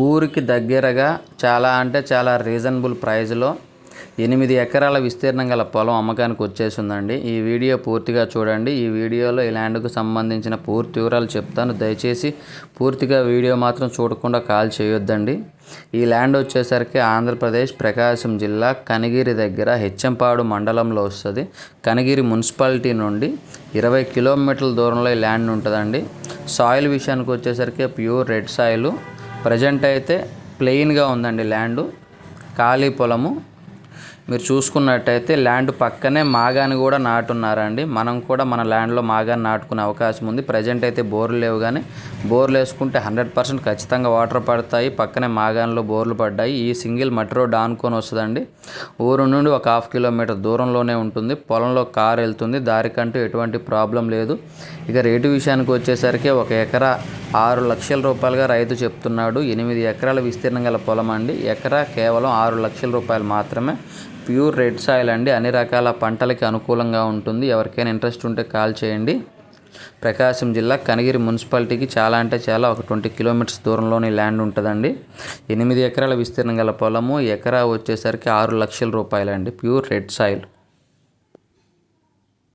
ఊరికి దగ్గరగా చాలా అంటే చాలా రీజనబుల్ ప్రైస్లో ఎనిమిది ఎకరాల విస్తీర్ణం గల పొలం అమ్మకానికి వచ్చేసిందండి. ఈ వీడియో పూర్తిగా చూడండి. ఈ వీడియోలో ఈ ల్యాండ్కు సంబంధించిన పూర్తి వివరాలు చెప్తాను. దయచేసి పూర్తిగా వీడియో మాత్రం చూడకుండా కాల్ చేయొద్దండి. ఈ ల్యాండ్ వచ్చేసరికి ఆంధ్రప్రదేశ్ ప్రకాశం జిల్లా కనిగిరి దగ్గర హెచ్చంపాడు మండలంలో వస్తుంది. కనిగిరి మున్సిపాలిటీ నుండి ఇరవై కిలోమీటర్ల దూరంలో ఈ ల్యాండ్ ఉంటుందండి. సాయిల్ విషయానికి వచ్చేసరికి ప్యూర్ రెడ్ సాయిల్. ప్రజెంట్ అయితే ప్లెయిన్గా ఉందండి ల్యాండ్. ఖాళీ పొలము. మీరు చూసుకున్నట్టయితే ల్యాండ్ పక్కనే మాగాని కూడా నాటున్నారండి. మనం కూడా మన ల్యాండ్లో మాగాని నాటుకునే అవకాశం ఉంది. ప్రజెంట్ అయితే బోర్లు లేవు కానీ బోర్లు వేసుకుంటే హండ్రెడ్ పర్సెంట్ ఖచ్చితంగా వాటర్ పడతాయి. పక్కనే మాగానిలో బోర్లు పడ్డాయి. ఈ సింగిల్ మట్టి రోడ్ ఆనుకొని వస్తుందండి. ఊరు నుండి ఒక హాఫ్ కిలోమీటర్ దూరంలోనే ఉంటుంది. పొలంలో కారు వెళ్తుంది. దారికంటూ ఎటువంటి ప్రాబ్లం లేదు. ఇక రేటు విషయానికి వచ్చేసరికి ఒక ఎకరా ఆరు లక్షల రూపాయలుగా రైతు చెప్తున్నాడు. ఎనిమిది ఎకరాల విస్తీర్ణం గల పొలం అండి. ఎకరా కేవలం ఆరు లక్షల రూపాయలు మాత్రమే. ప్యూర్ రెడ్ సాయిల్ అండి. అన్ని రకాల పంటలకి అనుకూలంగా ఉంటుంది. ఎవరికైనా ఇంట్రెస్ట్ ఉంటే కాల్ చేయండి. ప్రకాశం జిల్లా కనగిరి మున్సిపాలిటీకి చాలా అంటే చాలా ఒక ట్వంటీ కిలోమీటర్స్ దూరంలోని ల్యాండ్ ఉంటుందండి. ఎనిమిది ఎకరాల విస్తీర్ణం గల పొలము ఎకరా వచ్చేసరికి ఆరు లక్షల రూపాయలండి. Pure red soil.